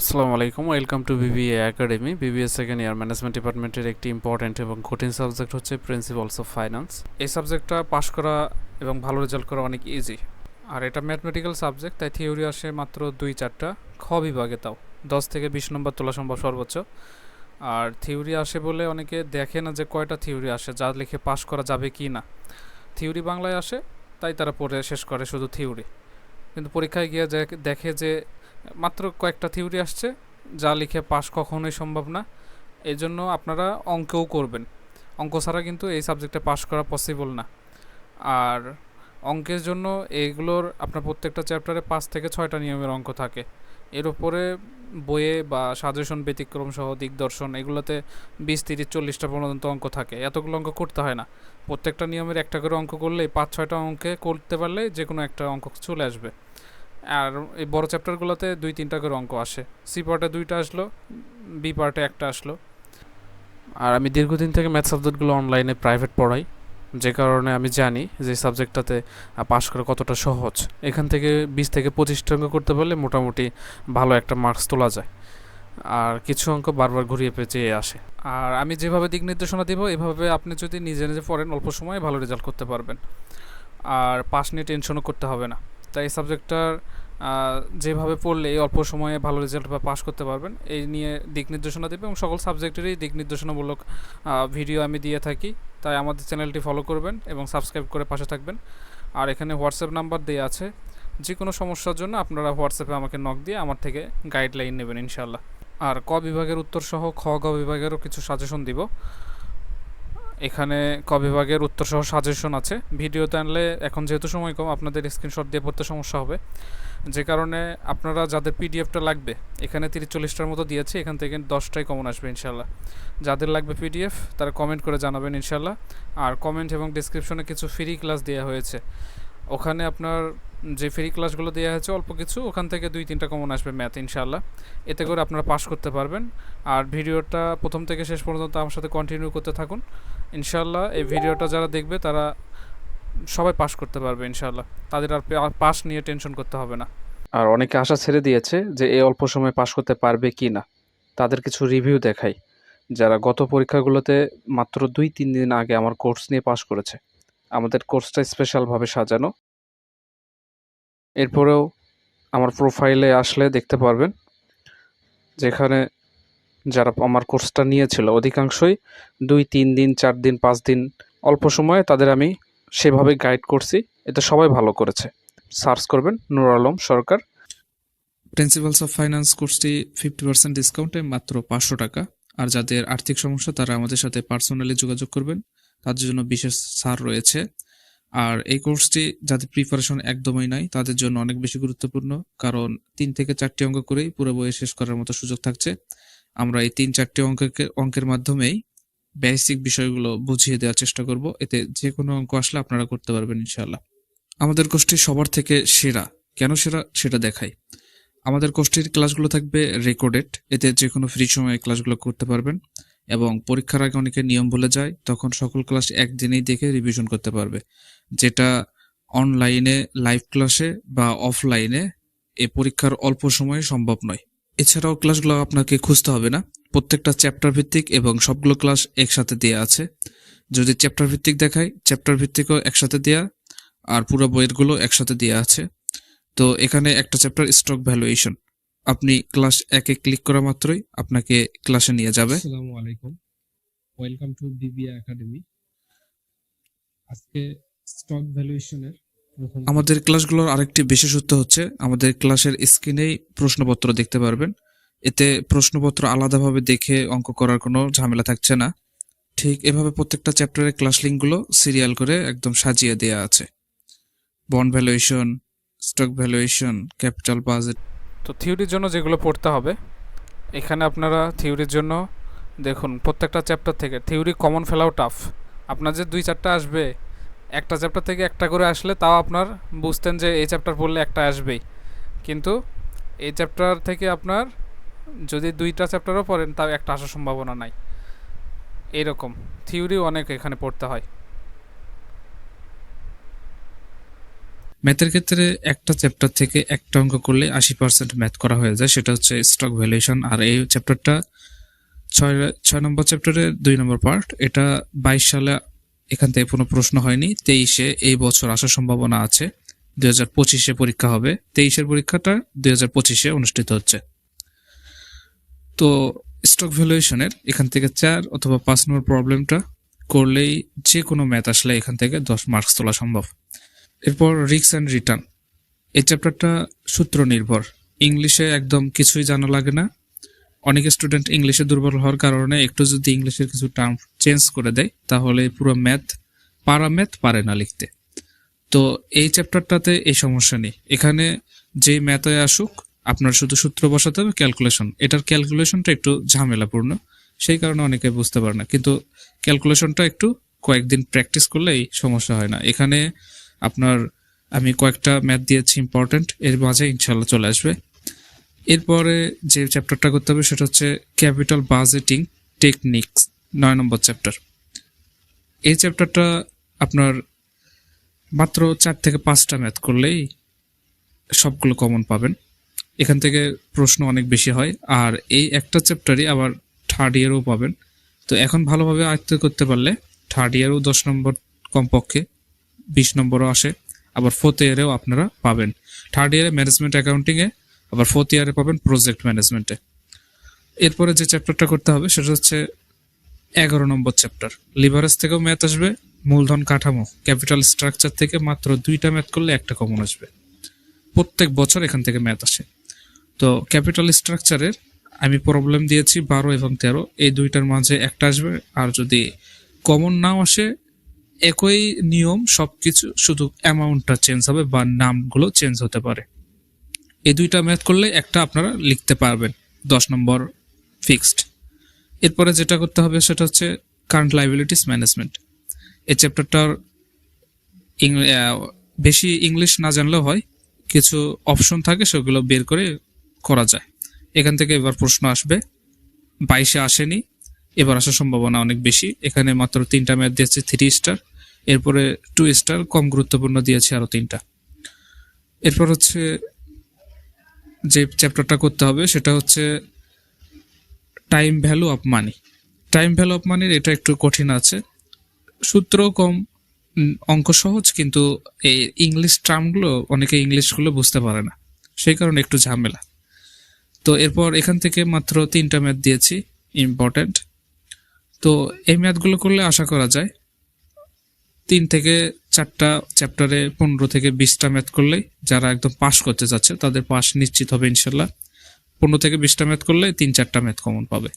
আসসালামু আলাইকুম, welcome to BBA academy. BBA second year management ডিপার্টমেন্টের একটি ইম্পর্ট্যান্ট এবং কঠিন সাবজেক্ট হচ্ছে প্রিন্সিপালস অফ ফাইন্যান্স এই সাবজেক্টটা পাশ করা এবং ভালো রেজাল্ট করা অনেক ইজি আর এটা ম্যাথমেটিক্যাল সাবজেক্ট তাই থিওরি আসে মাত্র দুই চারটা। খ বিভাগে তাও। দশ থেকে বিশ নম্বর তোলা সম্ভব সর্বোচ্চ। আর থিওরি আসে বলে অনেকে দেখে না যে কয়টা থিওরি আসে, যা লিখে পাশ করা যাবে কি না। থিওরি বাংলায় আসে, তাই তারা পড়ে শেষ করে শুধু থিওরি কিন্তু পরীক্ষায় গিয়ে দেখে যে মাত্র কয়েকটা থিওরি আসছে, যা লিখে পাস কখনোই সম্ভব না। এই জন্য আপনারা অঙ্কও করবেন। অঙ্ক ছাড়া কিন্তু এই সাবজেক্টে পাস করা পসিবল না। আর অঙ্কের জন্য এইগুলোর আপনার প্রত্যেকটা চ্যাপ্টারে পাঁচ থেকে ছয়টা নিয়মের অঙ্ক থাকে। এর উপরে বইয়ে বা সাজেশন, ব্যতিক্রম সহ দিগদর্শন এগুলোতে বিশ, তিরিশ, চল্লিশটা পর্যন্ত অঙ্ক থাকে। এতগুলো অঙ্ক করতে হয় না। প্রত্যেকটা নিয়মের একটা করে অঙ্ক করলেই পাঁচ, ছয়টা অঙ্কে করতে পারলে যে কোনো একটা অঙ্ক চলে আসবে। আর এই বড় চ্যাপ্টারগুলোতে দুই, তিনটা করে অঙ্ক আসে। সি পার্টে দুইটা আসলো, বি পার্টে একটা আসলো। আর আমি দীর্ঘদিন থেকে ম্যাথ সাবজেক্টগুলো অনলাইনে প্রাইভেট পড়াই, যে কারণে আমি জানি যে সাবজেক্টটাতে পাশ করা কতটা সহজ। এখান থেকে বিশ থেকে পঁচিশটা অঙ্ক করতে পারলে মোটামুটি ভালো একটা মার্কস তোলা যায়। আর কিছু অঙ্ক বারবার ঘুরিয়ে পেঁচিয়ে আসে। আর আমি যেভাবে দিক নির্দেশনা দিব, এভাবে আপনি যদি নিজে নিজে পড়েন অল্প সময়ে ভালো রেজাল্ট করতে পারবেন। আর পাস নিয়ে টেনশনও করতে হবে না। তাই সাবজেক্টটার যেভাবে পড়লে এই অল্প সময়ে ভালো রেজাল্ট বা পাস করতে পারবেন, এই নিয়ে দিক নির্দেশনা দেবে এবং সকল সাবজেক্টেরই দিক নির্দেশনামূলক ভিডিও আমি দিয়ে থাকি। তাই আমাদের চ্যানেলটি ফলো করবেন এবং সাবস্ক্রাইব করে পাশে থাকবেন। আর এখানে হোয়াটসঅ্যাপ নাম্বার দেওয়া আছে। যে কোনো সমস্যার জন্য আপনারা হোয়াটসঅ্যাপে আমাকে নক দিয়ে আমার থেকে গাইডলাইন নেবেন ইনশাল্লাহ আর ক বিভাগের উত্তর সহ খ গ বিভাগেরও কিছু সাজেশন দিব। এখানে ক বিভাগের উত্তর সহ সাজেশন আছে ভিডিওতে আনলে এখন যেহেতু সময় কম, আপনাদের স্ক্রিনশট দিয়ে পড়তে সমস্যা হবে। যে কারণে আপনারা যাদের পিডিএফটা লাগবে, এখানে তিরিশ চল্লিশটার মতো দিয়েছে, এখান থেকে দশটাই কমন আসবে ইনশাল্লাহ যাদের লাগবে পিডিএফ তারা কমেন্ট করে জানাবেন ইনশাল্লাহ আর কমেন্ট এবং ডিসক্রিপশনে কিছু ফ্রি ক্লাস দেওয়া হয়েছে। ওখানে আপনার যে ফ্রি ক্লাসগুলো দেওয়া হয়েছে, অল্প কিছু, ওখান থেকে দুই, তিনটা কমন আসবে ম্যাথ ইনশাল্লাহ এতে করে আপনারা পাস করতে পারবেন। আর ভিডিওটা প্রথম থেকে শেষ পর্যন্ত আমার সাথে কন্টিনিউ করতে থাকুন। ইনশাল্লাহ এই ভিডিওটা যারা দেখবে তারা সবাই পাস করতে পারবে ইনশাল্লাহ তাদের আর পাস নিয়ে টেনশন করতে হবে না। আর অনেকে আশা ছেড়ে দিয়েছে যে এই অল্প সময় পাস করতে পারবে কি না। তাদের কিছু রিভিউ দেখাই। যারা গত পরীক্ষাগুলোতে মাত্র দুই, তিন দিন আগে আমার কোর্স নিয়ে পাস করেছে, আমাদের কোর্সটা স্পেশালভাবে সাজানো। এরপরেও আমার প্রোফাইলে আসলে দেখতে পারবেন, যেখানে যারা আমার কোর্সটা নিয়েছিল, অধিকাংশই দুই, তিন দিন, চার দিন, পাঁচ দিন অল্প সময়ে তাদের আমি সেভাবে গাইড করছি। এতে সবাই ভালো করেছে। সার্চ করবেন Nur Alam Sarkar. Principles of finance কোর্সটি ফিফটি পার্সেন্ট ডিসকাউন্টে মাত্র পাঁচশো টাকা। আর যাদের আর্থিক সমস্যা, তারা আমাদের সাথে পার্সোনালি যোগাযোগ করবেন। তাদের জন্য বিশেষ ছাড় রয়েছে। আর এই কোর্সটি যাদের প্রিপারেশন একদমই নাই, তাদের জন্য অনেক বেশি গুরুত্বপূর্ণ। কারণ তিন থেকে চারটি অঙ্ক করেই পুরো বইয়ে শেষ করার মতো সুযোগ থাকছে। আমরা এই তিন চারটি অঙ্কের অঙ্কের মাধ্যমেই বেসিক বিষয়গুলো বুঝিয়ে দেওয়ার চেষ্টা করব। এতে যে কোনো অঙ্ক আসলে আপনারা করতে পারবেন ইনশাআল্লাহ। আমাদের কোর্সটি সবার থেকে সেরা। কেন সেরা? সেটা দেখাই। আমাদের কোর্সটির ক্লাসগুলো থাকবে রেকর্ডেড এতে যে কোনো ফ্রি সময়ে ক্লাসগুলো করতে পারবেন এবং পরীক্ষার আগে অনেকে নিয়ম ভুলে যায়, তখন সকল ক্লাস একদিনেই দেখে রিভিশন করতে পারবে। যেটা অনলাইনে লাইভ ক্লাসে বা অফলাইনে এ পরীক্ষার অল্প সময়ে সম্ভব নয়। এছাড়াও ক্লাসগুলো আপনাকে খুঁজতে হবে না। প্রত্যেকটা চ্যাপ্টার ভিত্তিক এবং সবগুলো ক্লাস একসাথে দেওয়া আছে। যদি চ্যাপ্টার ভিত্তিক দেখাই চ্যাপ্টার ভিত্তিকও একসাথে দেওয়া আর পুরো বইয়েরগুলো একসাথে দেওয়া আছে। তো এখানে একটা চ্যাপ্টার স্টক ভ্যালুয়েশন আপনি ক্লাস একে ক্লিক করা মাত্রই আপনাকে ক্লাসে নিয়ে যাবে। আসসালামু আলাইকুম। ওয়েলকাম টু বিবিএ একাডেমি আজকে স্টক ভ্যালুয়েশনের আমাদের ক্লাসগুলোর আরেকটি বিশেষত্ব হচ্ছে আমাদের ক্লাসের স্ক্রিনেই প্রশ্নপত্র দেখতে পারবেন। এতে প্রশ্নপত্র আলাদাভাবে দেখে অঙ্ক করার কোনো ঝামেলা থাকছে না। ঠিক এভাবে প্রত্যেকটা চ্যাপ্টারের ক্লাস লিঙ্কগুলো সিরিয়াল করে একদম সাজিয়ে দেওয়া আছে। Bond valuation stock valuation capital budget. তো থিওরির জন্য যেগুলো পড়তে হবে এখানে আপনারা থিওরির জন্য দেখুন প্রত্যেকটা চ্যাপ্টার থেকে থিওরি কমন ফেলাও টাফ আপনার যে দুই চারটা আসবে একটা চ্যাপ্টার থেকে একটা করে আসলে তাও আপনার বুঝতেন যে এই চ্যাপ্টার পড়লে একটা আসবেই। কিন্তু এই চ্যাপ্টার থেকে আপনার যদি দুইটা চ্যাপ্টারও পড়েন, তাও একটা আসার সম্ভাবনা নাই। এইরকম থিওরি অনেক এখানে পড়তে হয়। ম্যাথের ক্ষেত্রে একটা চ্যাপ্টার থেকে একটা অঙ্ক করলে আশি পার্সেন্ট ম্যাথ করা হয়ে যায়, সেটা হচ্ছে স্টক ভ্যালুয়েশন আর এই চ্যাপ্টারটা ছয় ছয় নম্বর চ্যাপ্টারে দুই নম্বর পার্ট এটা বাইশ সালে এখান থেকে কোনো প্রশ্ন হয়নি। তেইশে এই বছর আসার সম্ভাবনা আছে। দুই হাজার পঁচিশে পরীক্ষা হবে। তেইশের পরীক্ষাটা দুই হাজার পঁচিশে অনুষ্ঠিত হচ্ছে। তো স্টক ভ্যালুয়েশনের এখান থেকে চার অথবা পাঁচ নম্বর প্রবলেমটা করলেই যে কোনো ম্যাথ আসলে এখান থেকে দশ মার্কস তোলা সম্ভব। এরপর রিক্স অ্যান্ড রিটার্ন এই চ্যাপ্টারটা সূত্র নির্ভর। ইংলিশে একদম কিছুই জানা লাগে না। অনেক স্টুডেন্ট ইংলিশে দুর্বল হওয়ার কারণে একটু যদি ইংলিশের কিছু টার্ম চেঞ্জ করে দেয়, তাহলে পুরো ম্যাথ পারা ম্যাথ পারে না লিখতে। তো এই চ্যাপ্টারটাতে এই সমস্যা নেই। এখানে যে ম্যাথে আসুক, আপনার শুধু সূত্র বসাতে হবে ক্যালকুলেশন এটার ক্যালকুলেশনটা একটু ঝামেলাপূর্ণ, সেই কারণে অনেকে বুঝতে পারে না। কিন্তু ক্যালকুলেশনটা একটু কয়েকদিন প্র্যাকটিস করলেই সমস্যা হয় না। এখানে আপনার, আমি কয়েকটা ম্যাথ দিয়েছি ইম্পর্টেন্ট এর মাঝে ইনশাল্লাহ চলে আসবে। এরপরে যে চ্যাপ্টারটা করতে হবে সেটা হচ্ছে ক্যাপিটাল বাজেটিং টেকনিক্স নয় নম্বর চ্যাপ্টার এই চ্যাপ্টারটা আপনার মাত্র চার থেকে পাঁচটা ম্যাথ করলেই সবগুলো কমন পাবেন। এখান থেকে প্রশ্ন অনেক বেশি হয়, আর এই একটা চ্যাপ্টারই আবার থার্ড ইয়ারও পাবেন। তো এখন ভালোভাবে আয়ত্ত করতে পারলে থার্ড ইয়ারও দশ নম্বর কমপক্ষে, বিশ নম্বরও আসে, আবার ফোর্থ ইয়ারেও আপনারা পাবেন। থার্ড ইয়ারে ম্যানেজমেন্ট অ্যাকাউন্টিংয়ে আবার ফোর্থ ইয়ারে পাবেন প্রজেক্ট ম্যানেজমেন্টে এরপরে যে চ্যাপ্টারটা করতে হবে, সেটা হচ্ছে এগারো নম্বর চ্যাপ্টার লিভারেজ থেকেও ম্যাথ আসবে, মূলধন কাঠামো ক্যাপিটাল স্ট্রাকচার থেকে মাত্র দুইটা ম্যাথ করলে একটা কমন আসবে। প্রত্যেক বছর এখান থেকে ম্যাথ আসে। তো ক্যাপিটাল স্ট্রাকচারের আমি প্রবলেম দিয়েছি বারো এবং তেরো, এই দুইটার মাঝে একটা আসবে। আর যদি কমন নাও আসে, একই নিয়ম সবকিছু শুধু অ্যামাউন্টটা চেঞ্জ হবে বা নামগুলো চেঞ্জ হতে পারে। এই দুইটা ম্যাথ করলে একটা আপনারা লিখতে পারবেন। দশ নম্বর ফিক্সড এরপরে যেটা করতে হবে সেটা হচ্ছে কারেন্ট লাইবিলিটিস ম্যানেজমেন্ট এই চ্যাপ্টারটার বেশি ইংলিশ না জানলেও হয়, কিছু অপশন থাকে সেগুলো বের করে করা যায়। এখান থেকে এবার প্রশ্ন আসবে, বাইশে আসেনি, এবার আসার সম্ভাবনা অনেক বেশি। এখানে মাত্র তিনটা ম্যাথ দিয়েছে থ্রি স্টার এরপরে টু স্টার কম গুরুত্বপূর্ণ দিয়েছে আরও তিনটা। এরপর হচ্ছে যে চ্যাপ্টারটা করতে হবে সেটা হচ্ছে time value of money time value of মানির এটা একটু কঠিন আছে। সূত্র কম অঙ্ক সহজ, কিন্তু এই ইংলিশ টার্মগুলো অনেকে ইংলিশগুলো বুঝতে পারে না। সেই কারণে একটু ঝামেলা। তো এরপর এখান থেকে মাত্র তিনটা ম্যাথ দিয়েছি ইম্পর্ট্যান্ট তো এই ম্যাথগুলো করলে আশা করা যায়, তিন থেকে চারটা চ্যাপ্টারে পনেরো থেকে বিশটা ম্যাথ করলে যারা একদম পাস করতে যাচ্ছে, তাদের পাস নিশ্চিত হবে ইনশাল্লাহ। পনেরো থেকে বিশটা ম্যাথ করলে তিন চারটা ম্যাথ কমন পাবে।